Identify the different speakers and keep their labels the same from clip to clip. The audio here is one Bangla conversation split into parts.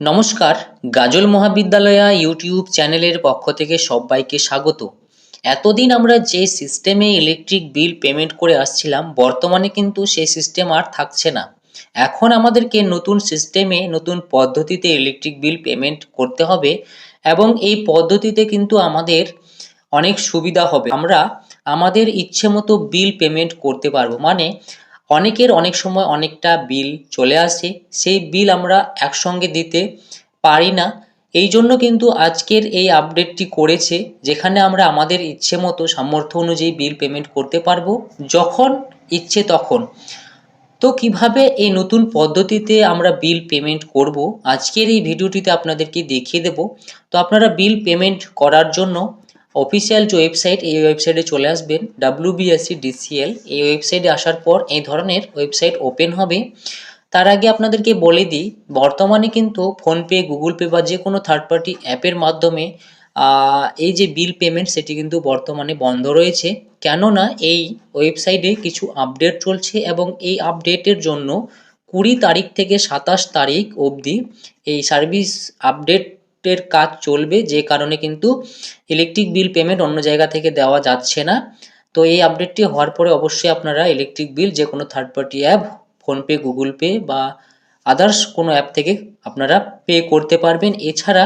Speaker 1: নমস্কার, গাজল মহাবিদ্যালয়া ইউটিউব চ্যানেলের পক্ষ থেকে সবাইকে স্বাগত। এতদিন আমরা যে সিস্টেমে ইলেকট্রিক বিল পেমেন্ট করে আসছিলাম, বর্তমানে কিন্তু সেই সিস্টেম আর থাকছে না। এখন আমাদেরকে নতুন সিস্টেমে, নতুন পদ্ধতিতে ইলেকট্রিক বিল পেমেন্ট করতে হবে এবং এই পদ্ধতিতে কিন্তু আমাদের অনেক সুবিধা হবে। আমরা আমাদের ইচ্ছে মতো বিল পেমেন্ট করতে পারব। মানে অনেকের অনেক সময় অনেকটা বিল চলে আসে, সেই বিল আমরা একসঙ্গে দিতে পারি না। এই জন্য কিন্তু আজকের এই আপডেটটি করেছে, যেখানে আমরা আমাদের ইচ্ছে মতো সামর্থ্য অনুযায়ী বিল পেমেন্ট করতে পারব, যখন ইচ্ছে তখন। তো কীভাবে এই নতুন পদ্ধতিতে আমরা বিল পেমেন্ট করব, আজকের এই ভিডিওটিতে আপনাদেরকে দেখিয়ে দেব। তো আপনারা বিল পেমেন্ট করার জন্য অফিসিয়াল যে ওয়েবসাইট এই ওয়েবসাইটে চলে আসবেন ডাব্লিউবিএসসি ডিসিএল এই ওয়েবসাইটে আসার পর এই ধরনের ওয়েবসাইট ওপেন হবে। তার আগে আপনাদেরকে বলে দিই, বর্তমানে কিন্তু ফোনপে গুগল পে বা যে কোনো থার্ড পার্টি অ্যাপের মাধ্যমে এই যে বিল পেমেন্ট সেটি কিন্তু বর্তমানে বন্ধ রয়েছে। কেননা এই ওয়েবসাইটে কিছু আপডেট চলছে এবং এই আপডেটের জন্য কুড়ি তারিখ থেকে সাতাশ তারিখ অবধি এই সার্ভিস আপডেটের কাজ চলবে, যে কারণে কিন্তু ইলেকট্রিক বিল পেমেন্ট অন্য জায়গা থেকে দেওয়া যাচ্ছে না। তো এই আপডেটটি হওয়ার পরে অবশ্যই আপনারা ইলেকট্রিক বিল যে কোনো third party app PhonePe Google Pay বা আদার্স কোনো অ্যাপ থেকে আপনারা পে করতে পারবেন। এছাড়া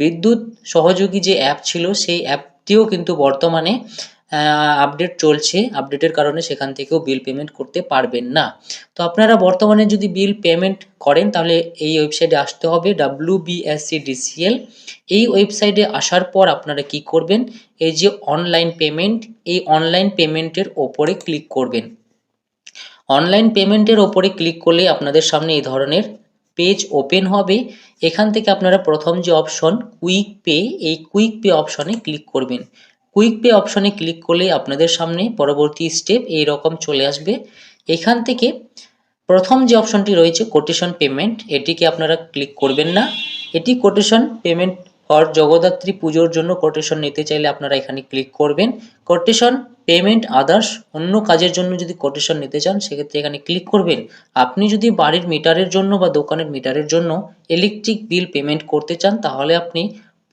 Speaker 1: বিদ্যুৎ সহযোগী যে অ্যাপ ছিল, সেই অ্যাপটিও কিন্তু বর্তমানে আপডেট চলছে। আপডেটের কারণে সেখান থেকেও বিল পেমেন্ট করতে পারবেন না। তো আপনারা বর্তমানে যদি বিল পেমেন্ট করেন, তাহলে এই ওয়েবসাইটে আসতে হবে ডাব্লিউ বিএসসি ডিসিএল এই ওয়েবসাইটে আসার পর আপনারা কি করবেন? এই যে অনলাইন পেমেন্ট এই অনলাইন পেমেন্টের ওপরে ক্লিক করবেন। অনলাইন পেমেন্টের ওপরে ক্লিক করলে আপনাদের সামনে এই ধরনের পেজ ওপেন হবে। এখান থেকে আপনারা প্রথম যে অপশন কুইক পে এই কুইক পে অপশনে ক্লিক করবেন। কুইক পে অপশনে ক্লিক করলে আপনাদের সামনে পরবর্তী স্টেপ এই রকম চলে আসবে। এখান থেকে প্রথম যে অপশনটি রয়েছে কোটেশন পেমেন্ট এটিকে আপনারা ক্লিক করবেন না। এটি কোটেশন পেমেন্ট ফর জগদ্ধাত্রী পুজোর জন্য কোটেশন নিতে চাইলে আপনারা এখানে ক্লিক করবেন। কোটেশন পেমেন্ট আদার্স অন্য কাজের জন্য যদি কোটেশন নিতে চান, সেক্ষেত্রে এখানে ক্লিক করবেন। আপনি যদি বাড়ির মিটারের জন্য বা দোকানের মিটারের জন্য ইলেকট্রিক বিল পেমেন্ট করতে চান, তাহলে আপনি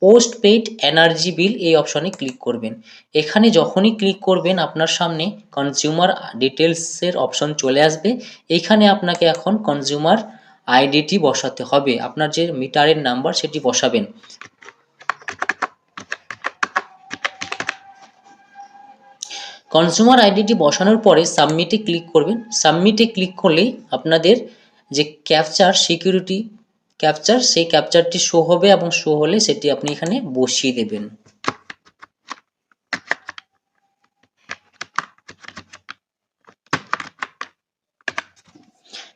Speaker 1: পোস্ট পেইড এনার্জি বিল এই অপশনে ক্লিক করবেন। এখানে যখনই ক্লিক করবেন, আপনার সামনে কনজিউমার ডিটেলসের অপশন চলে আসবে। এইখানে আপনাকে এখন কনজিউমার আইডিটি বসাতে হবে। আপনার যে মিটারের নাম্বার সেটি বসাবেন। কনজিউমার আইডিটি বসানোর পরে সাবমিটে ক্লিক করবেন। সাবমিটে ক্লিক করলেই আপনাদের যে ক্যাপচার সিকিউরিটি ক্যাপচার সেই ক্যাপচারটি শো হবে এবং শো হলে সেটি আপনি এখানে বসিয়ে দেবেন।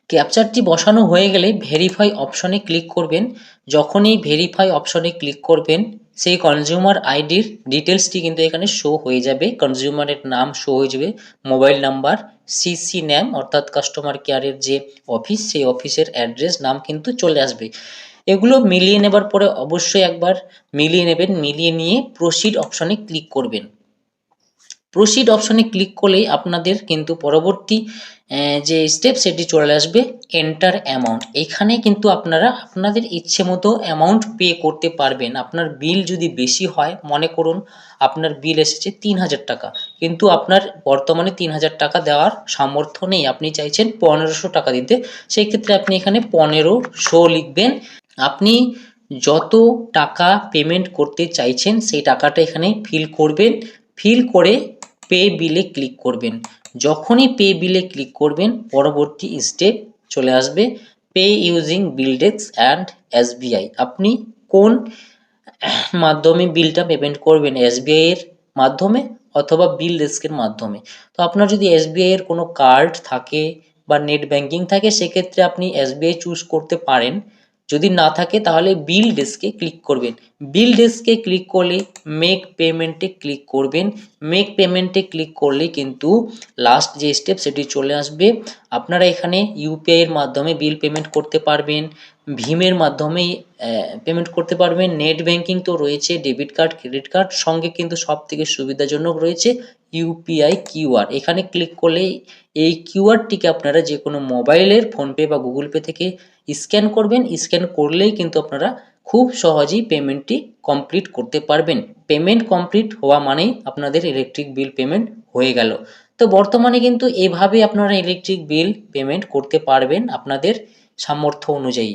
Speaker 1: ক্যাপচারটি বসানো হয়ে গেলে ভেরিফাই অপশনে ক্লিক করবেন। যখনই ভেরিফাই অপশনে ক্লিক করবেন সেই কনজিউমার আইডির ডিটেলসটি কিন্তু এখানে শো হয়ে যাবে। কনজিউমারের নাম শো হয়ে যাবে। মোবাইল নাম্বার সিসি ন্যাম অর্থাৎ কাস্টমার কেয়ারের যে অফিস সেই অফিসের অ্যাড্রেস নাম কিন্তু চলে আসবে। এগুলো মিলিয়ে নেবার পরে অবশ্যই একবার মিলিয়ে নেবেন। মিলিয়ে নিয়ে প্রসিড অপশনে ক্লিক করবেন। প্রসিড অপশনে ক্লিক করলেই আপনাদের কিন্তু পরবর্তী যে স্টেপ সেটি চলে আসবে এন্টার অ্যামাউন্ট এখানে কিন্তু আপনারা আপনাদের ইচ্ছে মতো অ্যামাউন্ট পে করতে পারবেন। আপনার বিল যদি বেশি হয়, মনে করুন আপনার বিল এসেছে তিন হাজার টাকা। কিন্তু আপনার বর্তমানে তিন হাজার টাকা দেওয়ার সামর্থ্য নেই। আপনি চাইছেন পনেরোশো টাকা দিতে। সেই ক্ষেত্রে আপনি এখানে পনেরোশো লিখবেন। আপনি যত টাকা পেমেন্ট করতে চাইছেন, সেই টাকাটা এখানে ফিল করবেন। ফিল করে পে বিলে ক্লিক করবেন। যখনই পে বিলে ক্লিক করবেন, পরবর্তী স্টেপ চলে আসবে pay using BillDesk and SBI আপনি কোন মাধ্যমে বিলটা পেমেন্ট করবেন এসবিআই এর মাধ্যমে অথবা বিল ডেস্কের মাধ্যমে? তো আপনার যদি এসবিআই এর কোনো কার্ড থাকে বা নেট ব্যাংকিং থাকে, সেক্ষেত্রে আপনি এসবিআই চুজ করতে পারেন। যদি না থাকে, তাহলে বিল ডেস্কে ক্লিক করবেন। বিল ডেস্কে ক্লিক করলে মেক পেমেন্টে ক্লিক করবেন। মেক পেমেন্টে ক্লিক করলে কিন্তু লাস্ট যে স্টেপ সেটি চলে আসবে। আপনারা এখানে ইউপিআইয়ের মাধ্যমে বিল পেমেন্ট করতে পারবেন। ভীমের মাধ্যমে পেমেন্ট করতে পারবেন। নেট ব্যাংকিং তো রয়েছে ডেবিট কার্ড ক্রেডিট কার্ড সঙ্গে কিন্তু সব থেকে সুবিধাজনক রয়েছে ইউপিআই কিউআর এখানে ক্লিক করলে এই কিউআরটিকে আপনারা যে কোনো মোবাইলের ফোনপে বা গুগল পে থেকে স্ক্যান করবেন। স্ক্যান করলেই কিন্তু আপনারা খুব সহজেই পেমেন্টটি কমপ্লিট করতে পারবেন। পেমেন্ট কমপ্লিট হওয়া মানেই আপনাদের ইলেকট্রিক বিল পেমেন্ট হয়ে গেল। তো বর্তমানে কিন্তু এভাবে আপনারা ইলেকট্রিক বিল পেমেন্ট করতে পারবেন আপনাদের সামর্থ্য অনুযায়ী।